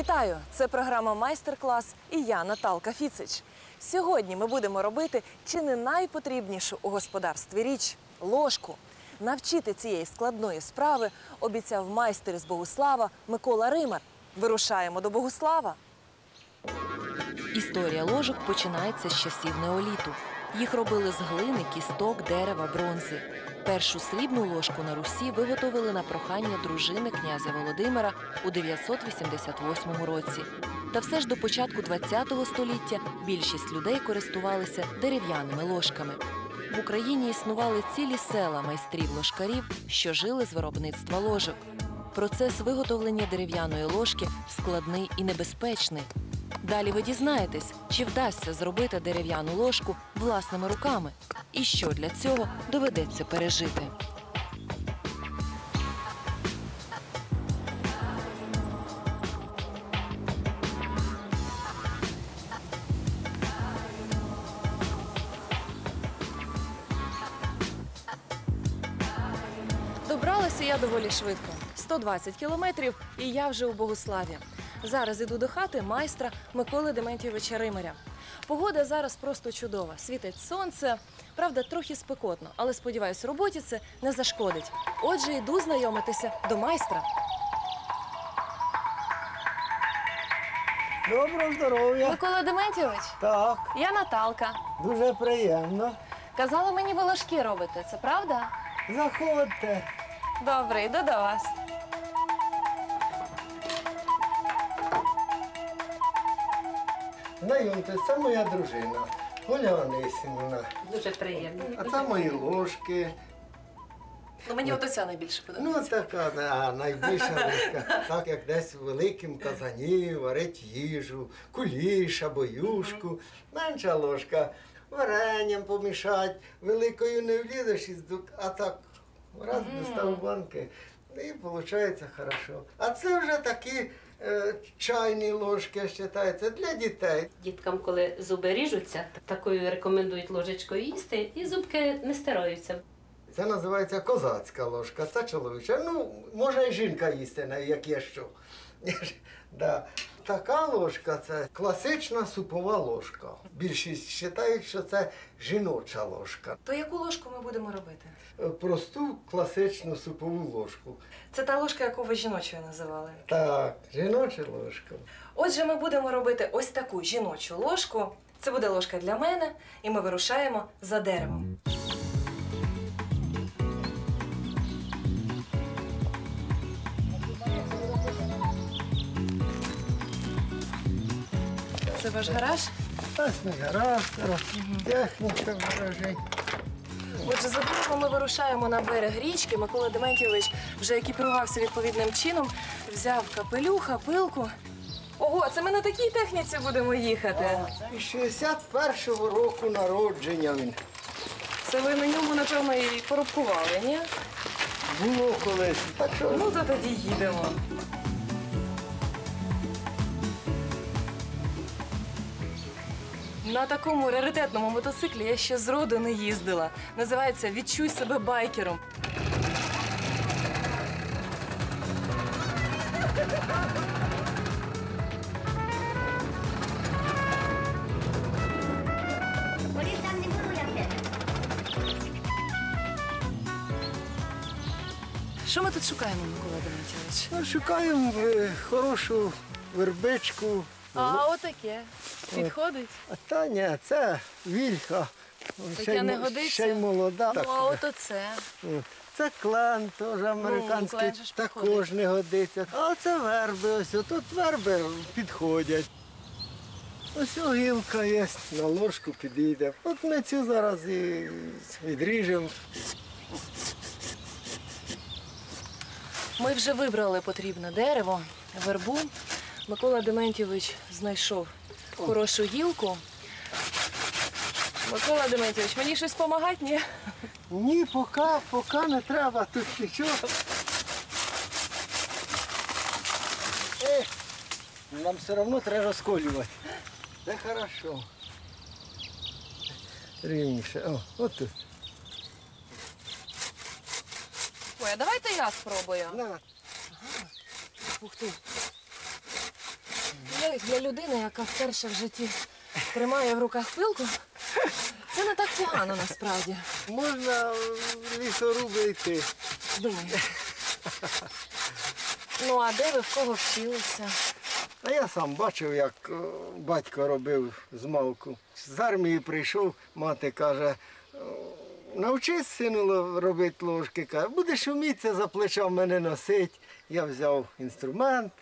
Вітаю! Це програма Майстер-клас і я Наталка Фіцич. Сьогодні ми будемо робити чи не найпотрібнішу у господарстві річ ложку. Навчити цієї складної справи обіцяв майстер з Богуслава Микола Римар. Вирушаємо до Богуслава. Історія ложок починається з часів неоліту. Їх робили з глини, кісток, дерева, бронзи. Першу срібну ложку на Русі виготовили на прохання дружини князя Володимира у 988 році. Та все ж до початку ХХ століття більшість людей користувалися дерев'яними ложками. В Україні існували цілі села майстрів-ложкарів, що жили з виробництва ложок. Процес виготовлення дерев'яної ложки складний і небезпечний. Далі ви дізнаєтесь, чи вдасться зробити дерев'яну ложку власними руками, і що для цього доведеться пережити. Добралася я доволі швидко 120 кілометрів, і я вже у Богуславі. Зараз іду до хати майстра Миколи Дементьєвича Римаря. Погода зараз просто чудова. Світить сонце. Правда, трохи спекотно, але сподіваюсь, роботі це не зашкодить. Отже, йду знайомитися до майстра. Доброго здоров'я. Микола Дементьєвич, Так, я Наталка. дуже приємно. Казали мені, ви ложки робите, це правда? Заходьте. Добре, йду до вас. Знайомтесь, це моя дружина. Оля Онисівна. Дуже приємно. А це мої ложки. Ну мені от оця найбільше подобається. Ну, така да, найбільша ложка. Так як десь в великому казані варить їжу, куліш або юшку. Менша ложка. Варенням помішать, великою не влізеш із дук, а так раз дістав банки. І виходить хорошо. А це вже такі чайні ложки, вважається, для дітей. Діткам, коли зуби ріжуться, такою рекомендують ложечкою їсти, і зубки не стираються. Це називається козацька ложка, це чоловіча. Ну, може і жінка їсти, як є що. Да. Така ложка це класична супова ложка. Більшість вважають, що це жіноча ложка. То яку ложку ми будемо робити? Е, Просту класичну супову ложку. Це та ложка, яку ви жіночою називали. Так, жіноча ложка. Отже, ми будемо робити ось таку жіночу ложку. Це буде ложка для мене, і ми вирушаємо за деревом. Це ваш гараж? Не гаразд, техніка ворожить. Отже, за ми вирушаємо на берег річки. Микола Дементьєвич вже екіпірувався відповідним чином, взяв капелюха, пилку. Ого, це ми на такій техніці будемо їхати. І 61-го року народження він. Це ви на ньому, напевно, і порубкували, ні? Було колись. Так що Ну, то тоді їдемо. На такому раритетному мотоциклі я ще зроду не їздила. Називається Відчуй себе байкером. Що ми тут шукаємо, Микола Дементьєвич? ну, шукаємо е, хорошу вербичку. А, отаке. Підходить? А та ні, це вільха. Й не годиться? Ще й молода. Ну, а от оце. Це клен, теж американський, клен також підходить. не годиться. А це верби, ось тут верби підходять. Ось о, гілка є, на ложку підійде. От ми цю зараз і відріжемо. Ми вже вибрали потрібне дерево, вербу. Микола Дементьєвич знайшов хорошу гілку. Микола Дементьєвич, мені щось допомагати? Ні? Ні, поки, поки не треба, тут нічого. Е, нам все одно треба розколювати. Це хорошо. Рівніше. О, от тут. Ой, а давайте я спробую. На. Ух ти. Я для людини, яка вперше в житті тримає в руках пилку, це не так погано насправді. Можна в лісоруби йти. Думаю. Ну, а де ви в кого вчилися? А я сам бачив, як батько робив з малку. З армії прийшов, мати каже, «Е, навчись сину ло- робити ложки. Каже, будеш вміти за плеча мене носить. Я взяв інструмент,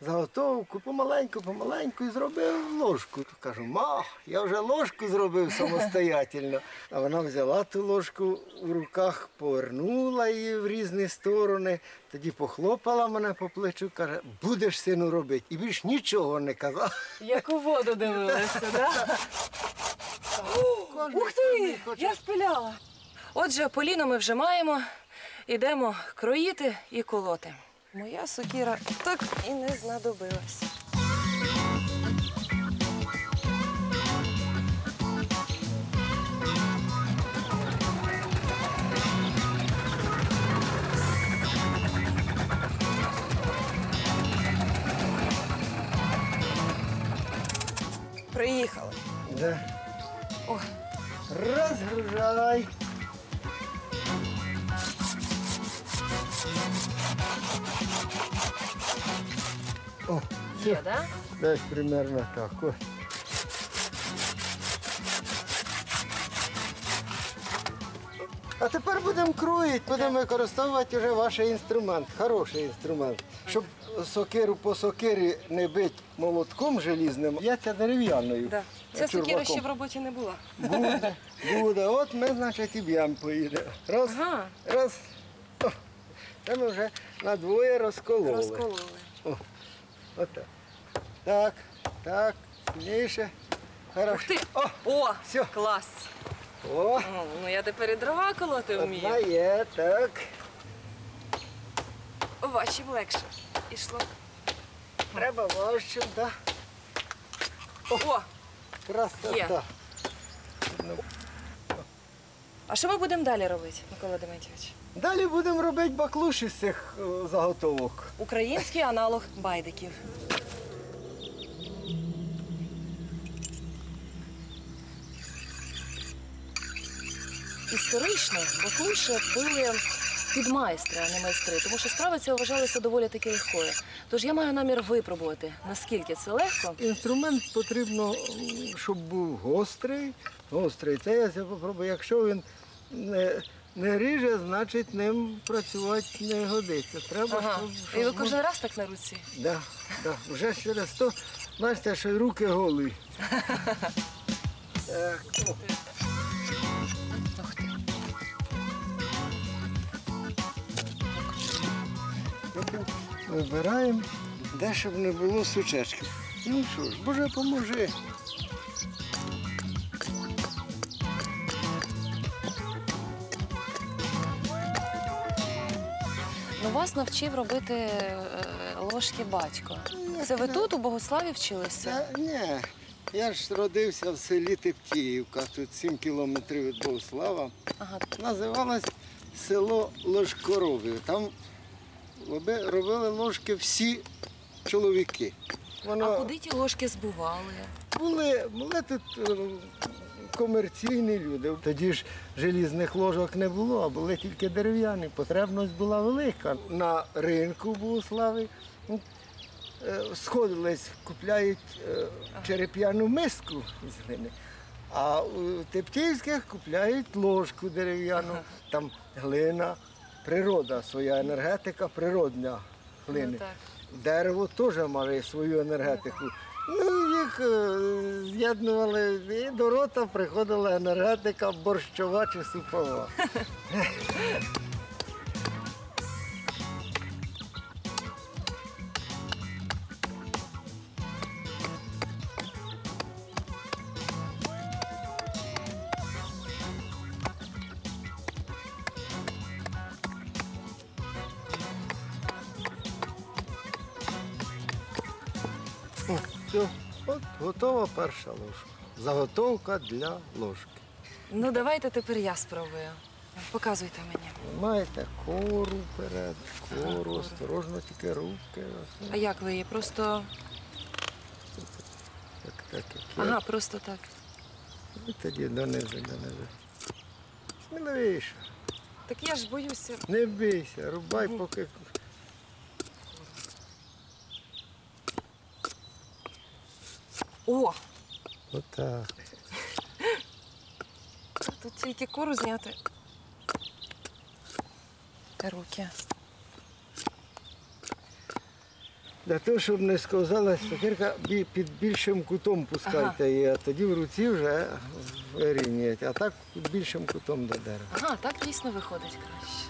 заготовку, помаленьку, помаленьку і зробив ложку. Кажу, ма, я вже ложку зробив самостоятельно. А вона взяла ту ложку в руках, повернула її в різні сторони, тоді похлопала мене по плечу, каже, будеш сину робити. І більш нічого не казав. Як у воду дивилися, так? Ух ти! Я спиляла. Отже, поліно ми вже маємо. Ідемо кроїти і колоти. Моя сокіра так і не знадобилась. Приїхали. Да. О, Розгружай. О, є, так? десь примерно так. Ось. А тепер будемо кроїти, будемо використовувати вже ваш інструмент, хороший інструмент. Щоб сокиру по сокирі не бити молотком желізним, я це дерев'яною. Да. Ця сокира ще в роботі не була. Буде, буде. От ми, значить, і б'ємо поїде. Раз, Ага, раз. О, Це ми вже на двоє розкололи. розкололи. Отак. Так, так, сильніше. Хорошо. Ух ти! О, О, Всьо. клас! о, О, ну я тепер і дрова колоти одна вмію. є, так. Ваші легше. Ішло. Треба важчим, так. О, Красота. Є. а що ми будемо далі робити, Микола Дементьович? Далі будемо робити баклуші з цих е, заготовок. Український аналог байдиків. Історично баклуші пили під майстра, а не майстри, тому що справа ця вважалася доволі таки легкою. Тож я маю намір випробувати, наскільки це легко. Інструмент потрібно, м, щоб був гострий. Гострий. Це я це попробую. Якщо він не, не ріже, значить ним працювати не годиться. Треба, Ага. щоб, І ви кожен раз так на руці. Да, да. Вже через то, бачите, що й руки голі. Так, о. Ух ти. Вибираємо, де щоб не було сучечків. Ну що ж, Боже, поможи. Вас навчив робити е, ложки батько. Це ви тут у Богославі вчилися? Та, ні, я ж родився в селі Тептіївка, тут 7 кілометрів від Богослава. Ага. Називалось село Ложкорові. Там роби- робили ложки всі чоловіки. Воно А куди ті ложки збували? були, були тут е, комерційні люди. Тоді ж желізних ложок не було, а були тільки дерев'яні. Потребність була велика. На ринку Богослави е, сходились, купляють е, череп'яну миску з глини. А у Тептівських купляють ложку дерев'яну, там глина, природа, своя енергетика, природня глини. Ну. Дерево теж має свою енергетику. Їх е, з'єднували і до рота приходила енергетика борщова чи супова. перша ложка. Заготовка для ложки. Ну, давайте тепер я спробую. Показуйте мені. Маєте кору вперед, кору, осторожно тільки руки. А як ви її? Просто Так, як є. Ага, просто так. І тоді донизу, донизу. Сміливіше. Так я ж боюся. Не бійся, рубай, поки. О! Отак. Тут тільки кору зняти. Руки. Для того, щоб не сковзалась сокирка, бі- під більшим кутом пускайте її, а тоді в руці вже вирівнюєте. А так під більшим кутом до дерева. Ага, так дійсно виходить краще.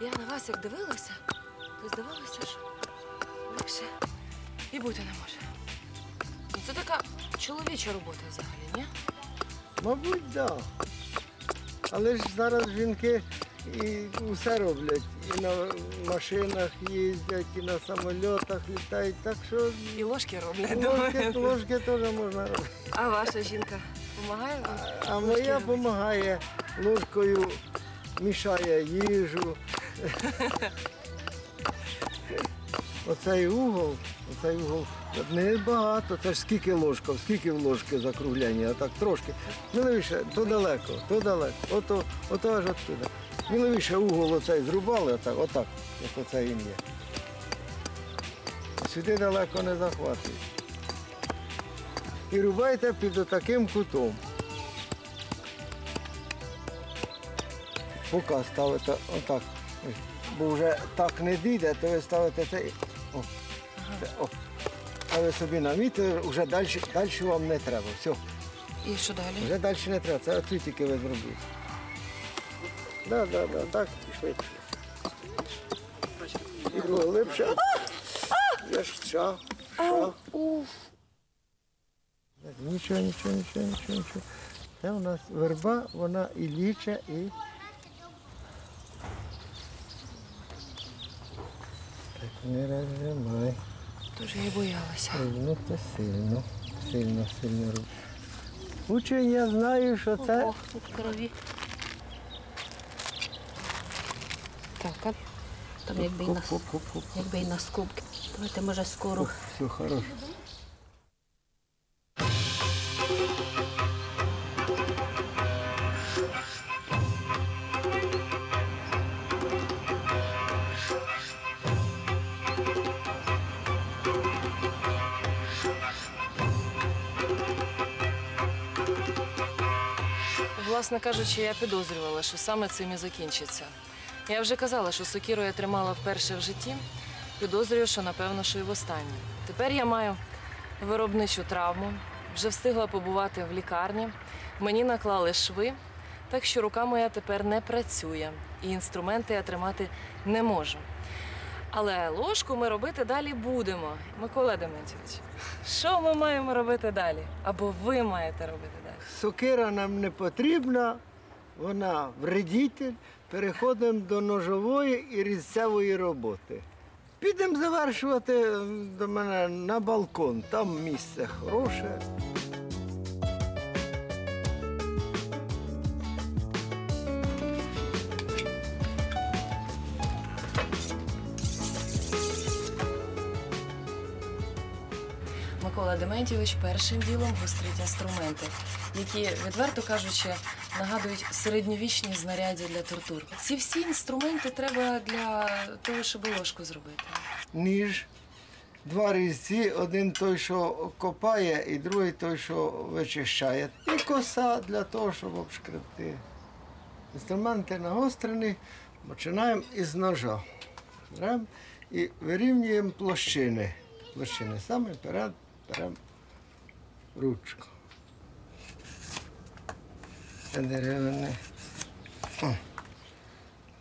Я на вас як дивилася, то здавалося, що легше і бути не може. Ну, Це така чоловіча робота взагалі, ні? Мабуть, так. Да. Але ж зараз жінки і усе роблять. І на машинах їздять, і на самольотах літають. Так що І ложки роблять. ложки, ложки теж можна робити. А ваша жінка допомагає вам? А моя допомагає ложкою, мішає їжу. Оцей угол, оцей угол не багато. Це ж скільки ложка, скільки в ложки закругляння, а так трошки. Миловіше, то далеко, то далеко, ото, ото аж оттуда. Миловіше угол оцей зрубали, отак, отак, як оце він є. Сюди далеко не захватують. І рубайте під отаким кутом. Поки ставите отак. Бо вже так не дійде, то ви ставите цей. О, це, о. А ви собі намітили, вже далі, далі вам не треба. Все, І що далі? вже далі не треба. Це оцю тільки ви зробили. Так, так, так, так, і швидше. І глибше. Я ж ша, ша. Нічого, нічого, нічого, нічого, нічого. Це у нас верба, вона і ліче, і. Не розжимай. Дуже я боялася. Сильно це сильно. Сильно, сильно рук. Учень, я знаю, що це. Ох, тут крові. Так, а там якби і на, якби і на скобки. Давайте, може, скоро. Все хорошо. Власне кажучи, я підозрювала, що саме цим і закінчиться. Я вже казала, що сокіру я тримала вперше в житті. Підозрюю, що напевно, що і востаннє. Тепер я маю виробничу травму, вже встигла побувати в лікарні. Мені наклали шви, так що рука моя тепер не працює, і інструменти я тримати не можу. Але ложку ми робити далі будемо. Микола Дементьович, що ми маємо робити далі? Або ви маєте робити далі? Сокира нам не потрібна, вона вредитель. Переходимо до ножової і різцевої роботи. Підемо завершувати до мене на балкон, там місце хороше. Микола Дементьович першим ділом гострить інструменти, які, відверто кажучи, нагадують середньовічні знаряддя для тортур. Ці всі інструменти треба для того, щоб ложку зробити. ніж, два різці, один той, що копає, і другий той, що вичищає. І коса для того, щоб обшкребти. Інструменти нагострені, починаємо із ножа. І вирівнюємо площини. Площини саме вперед беремо ручку. Це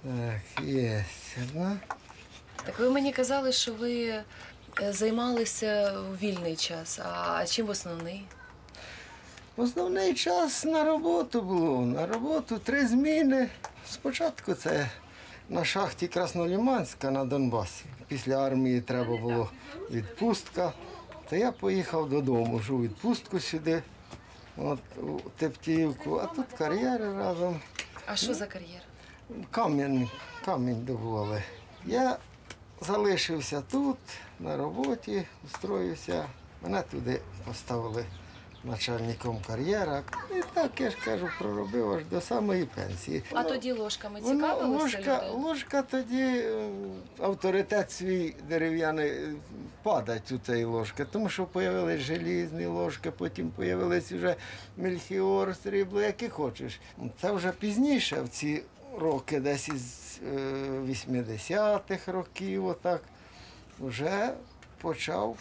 Так, є одна. Так ви мені казали, що ви е, займалися у вільний час. А чим в основний? Основний час на роботу було. На роботу три зміни. Спочатку це на шахті Красноліманська на Донбасі. Після армії треба було відпустка. То я поїхав додому, вже у відпустку сюди, от, у Тептіївку, а тут кар'єри разом. А що за кар'єр? Камінь, камінь добували. Я залишився тут, на роботі, устроївся. Мене туди поставили начальником кар'єра. І так, я ж кажу, проробив аж до самої пенсії. А тоді ложками цікавилися ложка, ложка тоді е, авторитет свій дерев'яний е, падать у цієї ложки, тому що з'явились желізні ложки, потім з'явились вже мельхіор, срібло, які хочеш. Це вже пізніше, в ці роки, десь із е, 80-х років, отак, вже почав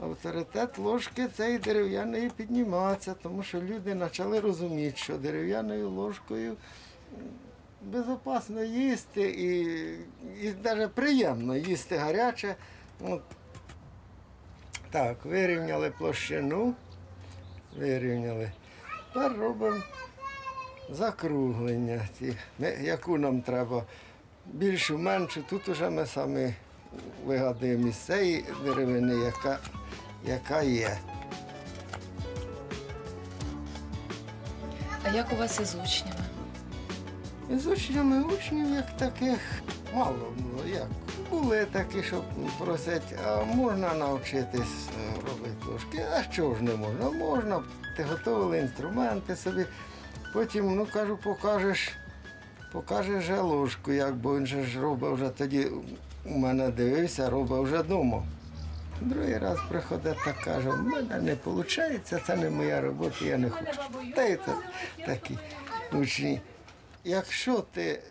авторитет ложки цієї дерев'яної підніматися, тому що люди почали розуміти, що дерев'яною ложкою безопасно їсти і, і навіть приємно їсти гаряче. От. Так, вирівняли площину, вирівняли. Тепер робимо закруглення, ми- яку нам треба. Більшу, меншу. Тут вже ми самі вигадуємо із цієї деревини, яка, яка є. А як у вас із учнями? З учнями учнів як таких мало було. Як? Були такі, що просять, а можна навчитись е, робити ложки. А що ж не можна? Можна. Ти готували інструменти собі. Потім, ну кажу, покажеш, покажеш же ложку, як, бо він же ж робив вже тоді, у мене дивився, робив вже вдома. Другий раз приходить та каже, в мене не виходить, це не моя робота, я не хочу. Та це такі учні. Якщо ти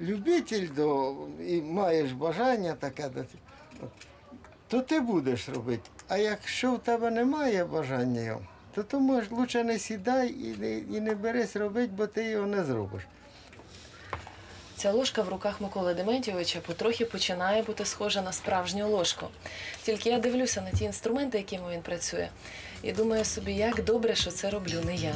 любитель до, і маєш бажання таке, то ти будеш робити. А якщо в тебе немає бажання, то ти можеш лучше не сідай і не, і не берись робити, бо ти його не зробиш. Ця ложка в руках Миколи Дементьовича потрохи починає бути схожа на справжню ложку. Тільки я дивлюся на ті інструменти, якими він працює, і думаю собі, як добре, що це роблю не я.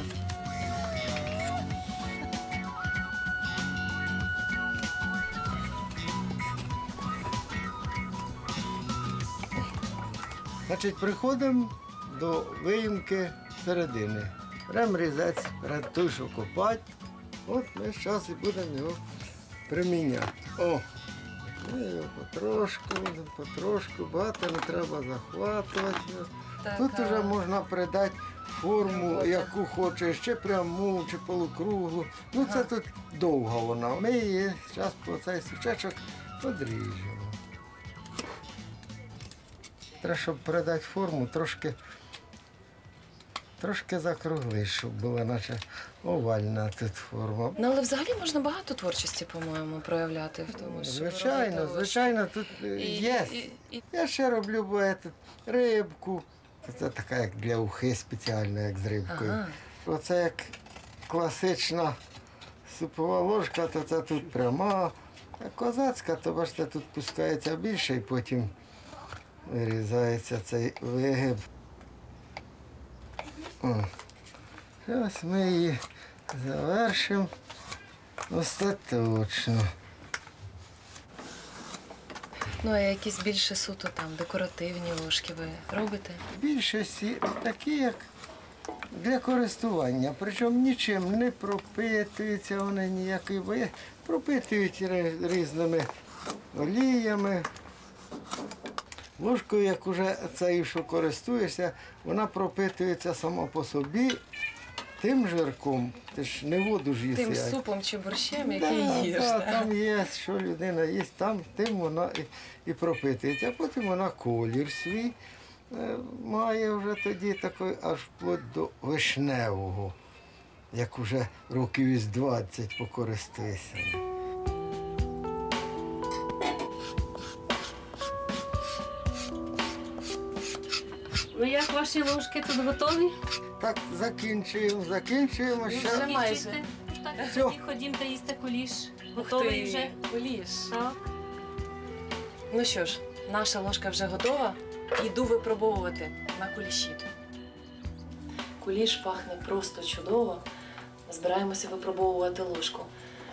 Значить, приходимо до виїмки середини. Беремо різець той, копати. От ми зараз і будемо його приміняти. О! Ми потрошку, потрошку, багато не треба захватувати. його. Тут вже можна придати форму, яку хочеш, чи пряму, чи полукруглу. Ну це тут довго вона. Ми її зараз по цей сучечок подріжемо. Треба, щоб придати форму, трошки, трошки закруглиш, щоб була наче овальна тут форма. Ну, але взагалі можна багато творчості, по-моєму, проявляти в тому, що Звичайно, звичайно, тут е, І- є. і- і- Я ще роблю бо, тут, рибку. Це така як для ухи спеціальна, як з рибкою. Ага. Оце як класична супова ложка, то це тут пряма. А козацька, то бачите, тут пускається більше і потім вирізається цей вигиб. О. Зараз ми її завершимо остаточно. Ну, а якісь більше суто там декоративні ложки ви робите? більшості такі, як для користування. Причому нічим не пропитуються вони ніякі, бо пропитують різними оліями. Ложкою, як уже цією, що користуєшся, вона пропитується сама по собі тим жирком. Ти ж не воду ж їси. Тим супом чи борщем, Да, який їш. да, так? там є, що людина їсть, там тим вона і, і пропитується. А потім вона колір свій е, має вже тоді такий аж вплоть до вишневого, як уже років із 20 покористуєшся. Ну як ваші ложки тут готові? Так, закінчуємо, закінчуємо. Ну, Ще вже майже. Так, Всьо. тоді ходімте їсти куліш. Готовий вже? Куліш. Так. Ну що ж, наша ложка вже готова. Йду випробовувати на куліші. Куліш пахне просто чудово. Збираємося випробовувати ложку.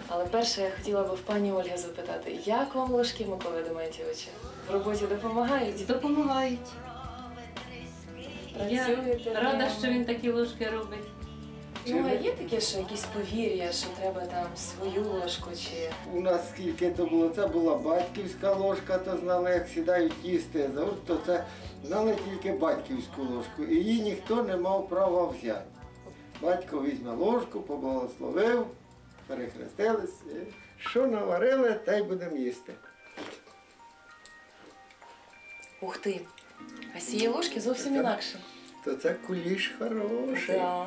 Але перше я хотіла би в пані Ольги запитати, як вам ложки Миколи Дементьовича? В роботі допомагають? Допомагають. Я Працюєте? рада, що він такі ложки робить. Ну а є таке, що якісь повір'я, що треба там свою ложку чи. У нас скільки то було, це була батьківська ложка, то знали, як сідають їсти то це знали тільки батьківську ложку. І її ніхто не мав права взяти. Батько візьме ложку, поблагословив, перехрестились. Що наварили, те й будемо їсти. Ух ти! А з цієї ложки зовсім Так. інакше. То це куліш хороший. Да.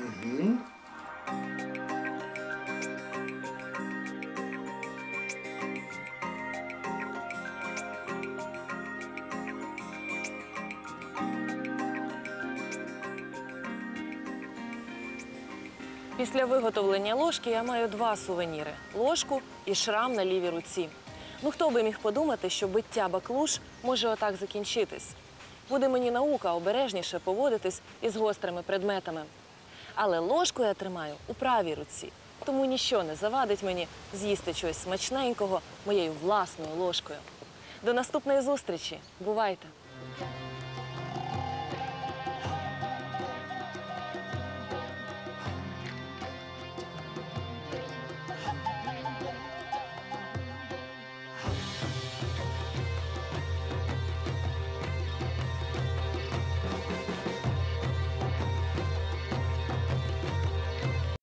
Угу. Після виготовлення ложки я маю два сувеніри ложку і шрам на лівій руці. Ну хто би міг подумати, що биття баклуш може отак закінчитись. Буде мені наука обережніше поводитись із гострими предметами. Але ложку я тримаю у правій руці, тому ніщо не завадить мені з'їсти чогось смачненького моєю власною ложкою. До наступної зустрічі. Бувайте!